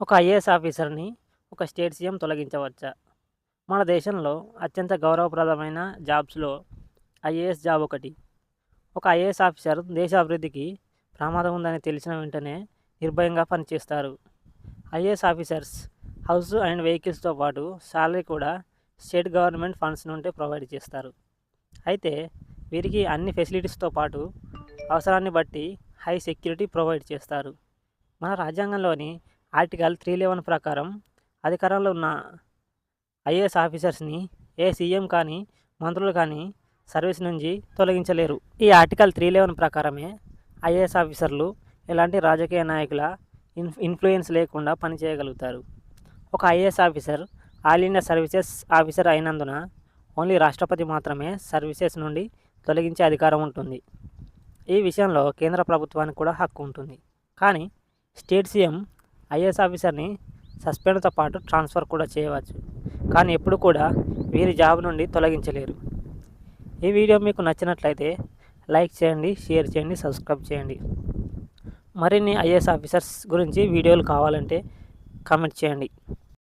ఒక ఐఏఎస్ ఆఫీసర్ని ఒక స్టేట్ సీఎం తొలగించవచ్చా? మన దేశంలో అత్యంత గౌరవప్రదమైన జాబ్స్లో ఐఏఎస్ జాబ్ ఒకటి. ఒక ఐఏఎస్ ఆఫీసర్ దేశ అభివృద్ధికి ప్రమాదం ఉందని తెలిసిన వెంటనే నిర్భయంగా పనిచేస్తారు. ఐఏఎస్ ఆఫీసర్స్ హౌస్ అండ్ వెహికల్స్తో పాటు శాలరీ కూడా స్టేట్ గవర్నమెంట్ ఫండ్స్ నుండి ప్రొవైడ్ చేస్తారు. అయితే వీరికి అన్ని ఫెసిలిటీస్తో పాటు అవసరాన్ని బట్టి హై సెక్యూరిటీ ప్రొవైడ్ చేస్తారు. మన రాజ్యాంగంలోని ఆర్టికల్ త్రీ లెవెన్ ప్రకారం అధికారంలో ఉన్న ఐఏఎస్ ఆఫీసర్స్ని ఏ సీఎం కానీ మంత్రులు కానీ సర్వీస్ నుంచి తొలగించలేరు. ఈ ఆర్టికల్ త్రీ లెవెన్ ప్రకారమే ఐఏఎస్ ఆఫీసర్లు ఎలాంటి రాజకీయ నాయకుల ఇన్ ఇన్ఫ్లుయెన్స్ లేకుండా పనిచేయగలుగుతారు. ఒక IAS officer all India services officer అయినందున ఓన్లీ రాష్ట్రపతి మాత్రమే సర్వీసెస్ నుండి తొలగించే అధికారం ఉంటుంది. ఈ విషయంలో కేంద్ర ప్రభుత్వానికి కూడా హక్కు ఉంటుంది. కానీ స్టేట్ సీఎం ఐఏఎస్ ఆఫీసర్ని సస్పెండ్తో పాటు ట్రాన్స్ఫర్ కూడా చేయవచ్చు. కానీ ఎప్పుడు కూడా వీరి జాబ్ నుండి తొలగించలేరు. ఈ వీడియో మీకు నచ్చినట్లయితే లైక్ చేయండి షేర్ చేయండి సబ్స్క్రైబ్ చేయండి. మరిన్ని ఐఏఎస్ ఆఫీసర్స్ గురించి వీడియోలు కావాలంటే కామెంట్ చేయండి.